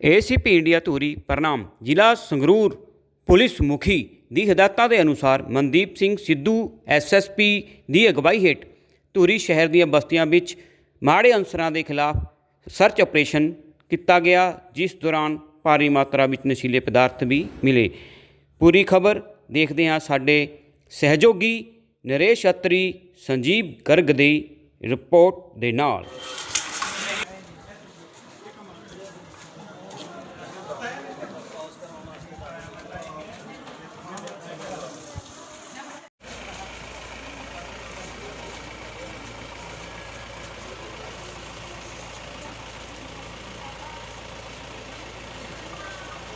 ACP India Dhuri ਪ੍ਰਣਾਮ ਜ਼ਿਲ੍ਹਾ Sangrur police ਮੁਖੀ ਦੀ ਹਦਾਇਤਾਂ ਦੇ ਅਨੁਸਾਰ ਮਨਦੀਪ ਸਿੰਘ ਸਿੱਧੂ ਐਸਐਸਪੀ ਦੀ ਅਗਵਾਈ ਹੇਠ ਧੂਰੀ ਸ਼ਹਿਰ ਦੀਆਂ ਬਸਤੀਆਂ ਵਿੱਚ ਮਾੜੇ ਅਨਸਰਾਂ ਦੇ ਖਿਲਾਫ ਸਰਚ ਆਪਰੇਸ਼ਨ ਕੀਤਾ ਗਿਆ ਜਿਸ ਦੌਰਾਨ ਭਾਰੀ ਮਾਤਰਾ ਵਿੱਚ ਨਸ਼ੀਲੇ ਪਦਾਰਥ ਵੀ ਮਿਲੇ ਪੂਰੀ ਖਬਰ ਦੇਖਦੇ ਹਾਂ ਸਾਡੇ ਸਹਿਯੋਗੀ ਨਰੇਸ਼ ਅਤਰੀ ਸੰਜੀਵ ਗਰਗ ਦੀ ਰਿਪੋਰਟ ਦੇ ਨਾਲ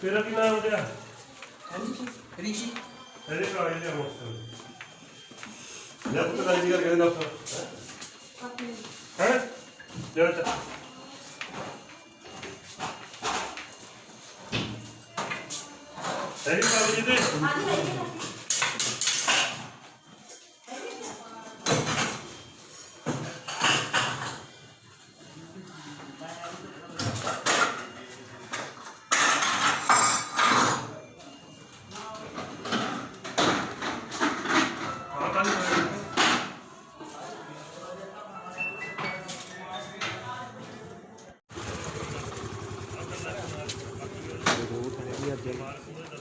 ਤੇਰਾ ਕੀ ਨਾਮ ਹੈ ਰਿਸ਼ੀ। ਤੇਰੇ ਕਾਲੇ ਦੇ ਹੋਸਟਲ ਜਦ ਤੱਕ ਗੱਲ ਕਰ ਕਹਿੰਦਾ ਹੈ? ਸਹੀ ਬਾਬੂ ਜੀ ਤੇ Thank you.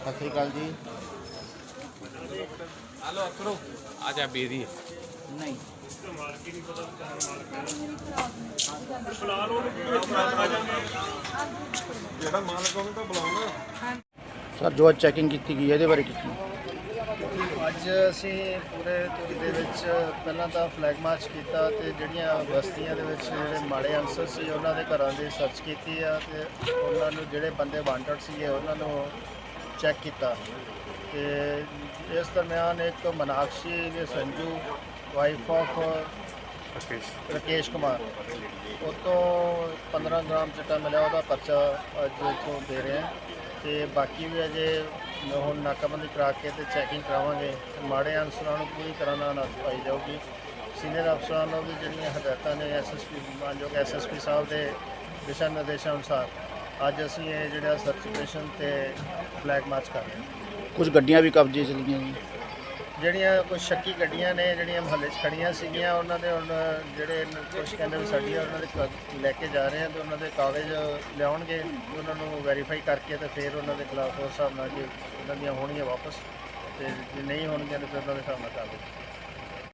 ਸਤਿ ਸ਼੍ਰੀ ਅਕਾਲ ਜੀ। ਹਲੋ ਕਰੋ। ਆ ਜਾ ਬੇਰੀ। ਨਹੀਂ। ਜਿਹੜਾ ਮਾਲਕ ਹੋਵੇ ਤਾਂ ਬੁਲਾਉਣਾ ਸਰ ਜੋ ਚੈਕਿੰਗ ਕੀਤੀ ਗਈ ਹੈ, ਇਹਦੇ ਬਾਰੇ ਕੀਤੀ ਅੱਜ ਅਸੀਂ ਪੂਰੇ ਧੂਰੀ ਦੇ ਵਿੱਚ ਪਹਿਲਾਂ ਤਾਂ ਫਲੈਗ ਮਾਰਚ ਕੀਤਾ ਤੇ ਜਿਹੜੀਆਂ ਬਸਤੀਆਂ ਦੇ ਵਿੱਚ ਜਿਹੜੇ ਮਾੜੇ ਅਨਸਰ ਸੀ ਉਹਨਾਂ ਦੇ ਘਰਾਂ ਦੀ ਸਰਚ ਕੀਤੀ ਆ ਤੇ ਉਹਨਾਂ ਨੂੰ ਜਿਹੜੇ ਬੰਦੇ ਵਾਂਟਡ ਸੀਗੇ ਉਹਨਾਂ ਨੂੰ ਚੈੱਕ ਕੀਤਾ ਤੇ ਇਸ ਦਰਮਿਆਨ ਇੱਕ ਮਨਾਕਸ਼ੀ ਦੇ ਸੰਜੂ ਵਾਈਫ ਆਫ ਰਕੇਸ਼। ਕੁਮਾਰ। ਉਹ ਤੋਂ 15 ਗ੍ਰਾਮ ਚਿੱਟਾ ਮਿਲਿਆ ਉਹਦਾ ਪਰਚਾ ਅੱਜ ਇੱਥੋਂ ਦੇ ਰਹੇ ਹਾਂ। ਤੇ ਬਾਕੀ ਵੀ ਅਜੇ ਹੁਣ ਨਾਕਾਬੰਦੀ ਕਰਾ ਕੇ ਤੇ ਚੈਕਿੰਗ ਕਰਾਵਾਂਗੇ। ਮਾੜੇ ਅਨਸਰਾਂ ਨੂੰ ਪੂਰੀ ਤਰ੍ਹਾਂ ਨਾਲ ਨੱਥ ਪਾਈ ਜਾਊਗੀ। ਸੀਨੀਅਰ ਅਫਸਰਾਂ ਨੂੰ ਵੀ ਜਿਹੜੀਆਂ ਹਦਾਇਤਾਂ ਨੇ ਐਸਐਸਪੀ ਮਾਨਯੋਗ ਐਸਐਸਪੀ ਸਾਹਿਬ ਦੇ ਦਿਸ਼ਾ ਨਿਰਦੇਸ਼ਾਂ ਅਨੁਸਾਰ ਅੱਜ ਅਸੀਂ ਇਹ ਜਿਹੜਾ ਸਰਚ ਆਪਰੇਸ਼ਨ ਤੇ ਫਲੈਗ ਮਾਰਚ ਕਰ ਰਹੇ ਹਾਂ। ਕੁਝ ਗੱਡੀਆਂ ਵੀ ਕਬਜ਼ੇ 'ਚ ਲਈਆਂ ਜੀ। ਜਿਹੜੀਆਂ ਕੁਝ ਸ਼ੱਕੀ ਗੱਡੀਆਂ ਨੇ ਜਿਹੜੀਆਂ ਮਹੱਲੇ 'ਚ ਖੜੀਆਂ ਸੀਗੀਆਂ ਉਹਨਾਂ ਦੇ ਹੁਣ ਜਿਹੜੇ ਕੁਝ ਕਹਿੰਦੇ ਵੀ ਸਾਡੀਆਂ ਉਹਨਾਂ ਦੇ ਕ- ਲੈ ਕੇ ਜਾ ਰਹੇ ਆ ਤੇ ਉਹਨਾਂ ਦੇ ਕਾਗਜ਼ ਲਿਆਉਣਗੇ ਉਹਨਾਂ ਨੂੰ ਵੈਰੀਫਾਈ ਕਰਕੇ ਤੇ ਫਿਰ ਉਹਨਾਂ ਦੇ ਖਿਲਾਫ ਉਸ ਹਿਸਾਬ ਨਾਲ ਜੇ ਉਹਨਾਂ ਦੀਆਂ ਹੋਣਗੀਆਂ ਵਾਪਸ ਤੇ ਜੇ ਨਹੀਂ ਹੋਣਗੀਆਂ ਤਾਂ ਫਿਰ ਉਹਨਾਂ ਦੇ ਹਿਸਾਬ ਨਾਲ ਕਾਗਜ਼